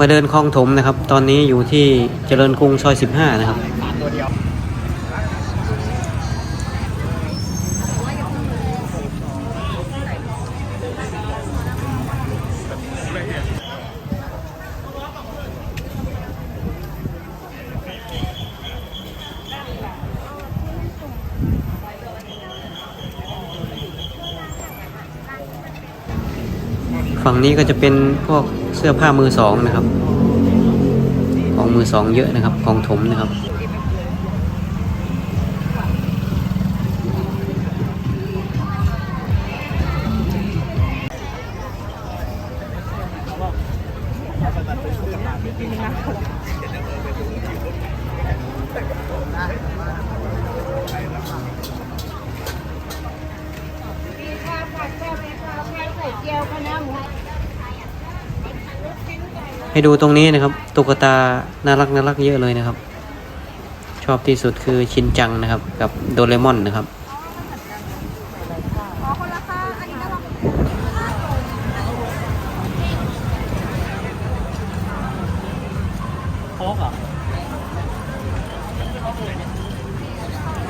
มาเดินคลองถมนะครับ ตอนนี้อยู่ที่เจริญกรุงซอย 15 นะครับ ฝั่งนี้ก็จะเป็นพวกเสื้อผ้ามือสองนะครับ ของมือสองเยอะนะครับ ของถมนะครับข้ ให้ดูตรงนี้นะครับ ตุ๊กตาน่ารักน่ารักเยอะเลยนะครับ ชอบที่สุดคือชินจังนะครับ กับโดเรมอนนะครับ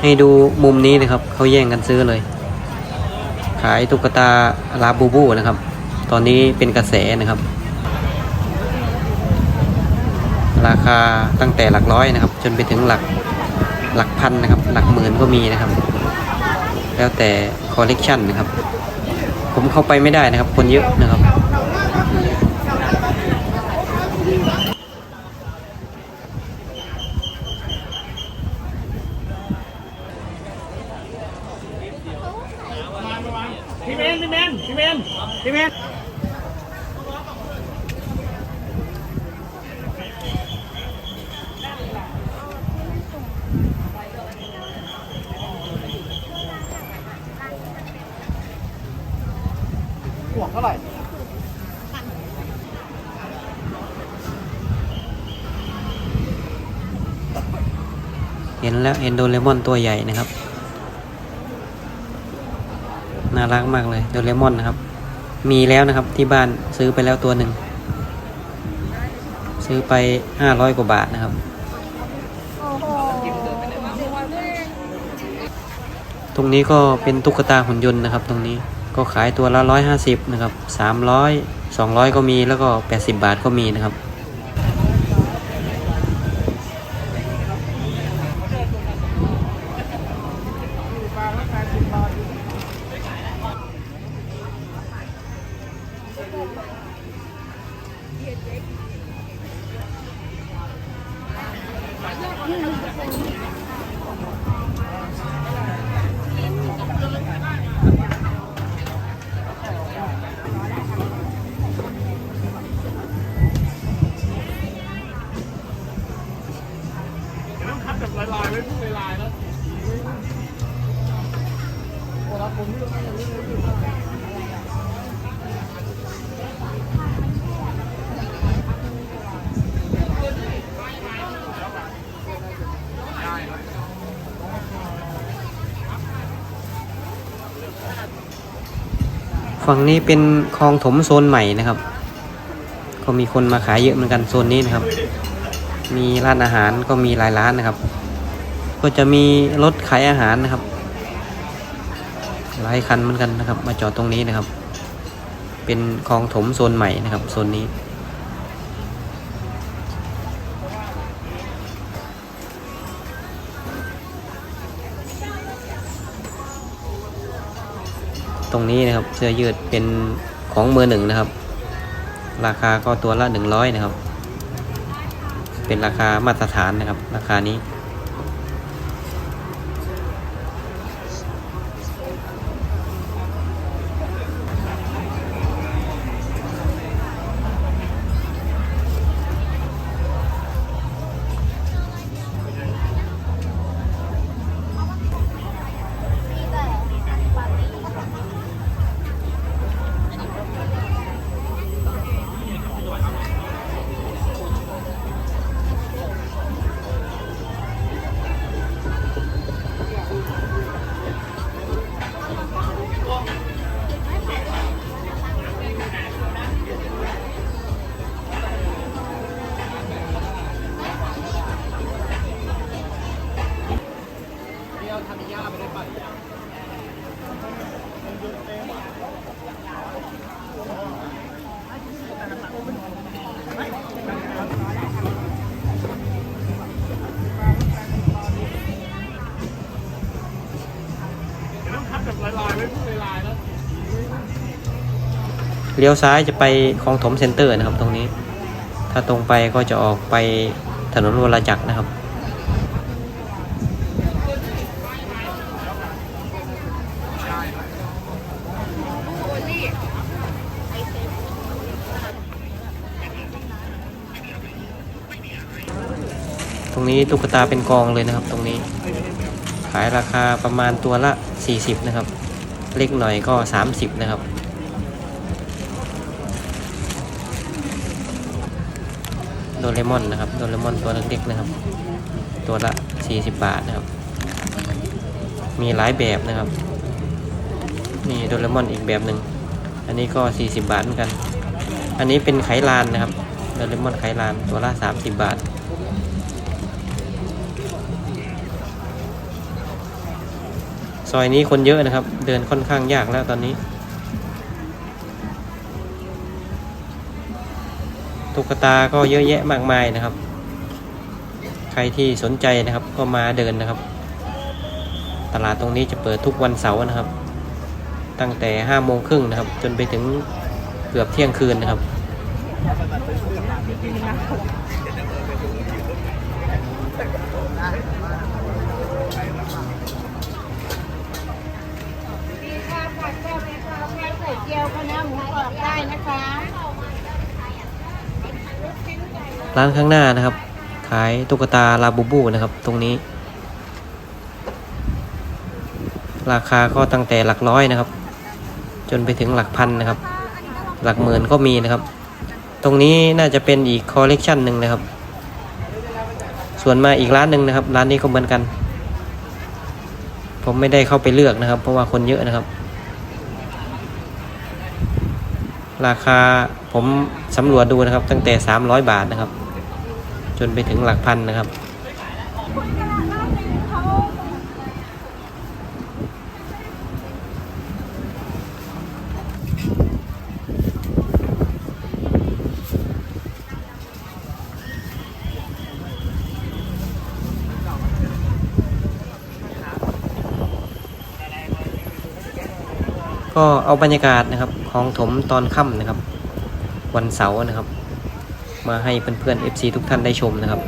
ให้ดูมุมนี้นะครับเขาแย่งกันซื้อเลย ขายตุ๊กตาลาบูบูนะครับ ตอนนี้เป็นกระแสนะครับ ราคาตั้งแต่หลักร้อยนะครับ จนไปถึงหลักหลักพันนะครับ หลักหมื่นก็มีนะครับ แล้วแต่คอลเลกชันนะครับ ผมเข้าไปไม่ได้นะครับ คนเยอะนะครับพี่เมนพี่เมนพี่เมนพี่เมน ห่วงเท่าไหร่ เห็นแล้วเห็นโดเรมอนตัวใหญ่นะครับ น่ารักมากเลยโดเรมอนนะครับ มีแล้วนะครับที่บ้านซื้อไปแล้วตัวหนึ่ง ซื้อไปห้าร้อยกว่าบาทนะครับ ตรงนี้ก็เป็นตุ๊กตาหุ่นยนต์นะครับ ตรงนี้ก็ขายตัวละร้อยห้าสิบนะครับสามร้อยสองร้อยก็มีแล้วก็แปดสิบบาทก็มีนะครับ ฝั่งนี้เป็นคลองถมโซนใหม่นะครับ ก็มีคนมาขายเยอะเหมือนกันโซนนี้นะครับ มีร้านอาหารก็มีหลายร้านนะครับ ก็จะมีรถขายอาหารนะครับ หลายคันเหมือนกันนะครับ มาจอดตรงนี้นะครับ เป็นคลองถมโซนใหม่นะครับโซนนี้ ตรงนี้นะครับเสื้อยืดเป็นของมือหนึ่งนะครับ ราคาก็ตัวละหนึ่งร้อยนะครับ เป็นราคามาตรฐานนะครับ ราคานี้ เลี้ยวซ้ายจะไปคลองถมเซ็นเตอร์นะครับ ตรงนี้ ถ้าตรงไปก็จะออกไปถนนวรจักรนะครับ ตรงนี้ตุ๊กตาเป็นกองเลยนะครับ ตรงนี้ ขายราคาประมาณตัวละ 40 นะครับ เล็กหน่อยก็ 30 นะครับ โดเรมอนนะครับ โดเรมอนตัวเล็กๆนะครับ ตัวละ 40 บาทนะครับ มีหลายแบบนะครับ นี่โดเรมอนอีกแบบหนึ่ง อันนี้ก็ 40 บาทเหมือนกัน อันนี้เป็นไขลานนะครับ โดเรมอนไขลานตัวละ 30 บาทซอยนี้คนเยอะนะครับ เดินค่อนข้างยากแล้วตอนนี้ ตุ๊กตาก็เยอะแยะมากมายนะครับ ใครที่สนใจนะครับก็มาเดินนะครับ ตลาดตรงนี้จะเปิดทุกวันเสาร์นะครับ ตั้งแต่ห้าโมงครึ่งนะครับ จนไปถึงเกือบเที่ยงคืนนะครับ ร้านข้างหน้านะครับ ขายตุ๊กตาลาบูบูนะครับ ตรงนี้ ราคาก็ตั้งแต่หลักร้อยนะครับ จนไปถึงหลักพันนะครับ หลักหมื่นก็มีนะครับ ตรงนี้น่าจะเป็นอีกคอลเลกชันหนึ่งนะครับ ส่วนมาอีกร้านหนึ่งนะครับ ร้านนี้ก็เหมือนกัน ผมไม่ได้เข้าไปเลือกนะครับ เพราะว่าคนเยอะนะครับราคาผมสำรวจดูนะครับ ตั้งแต่ 300 บาทนะครับ จนไปถึงหลักพันนะครับ ก็เอาบรรยากาศนะครับของถมตอนค่ำนะครับ วันเสาร์นะครับ มาให้เพื่อนๆ FC ทุกท่านได้ชมนะครับ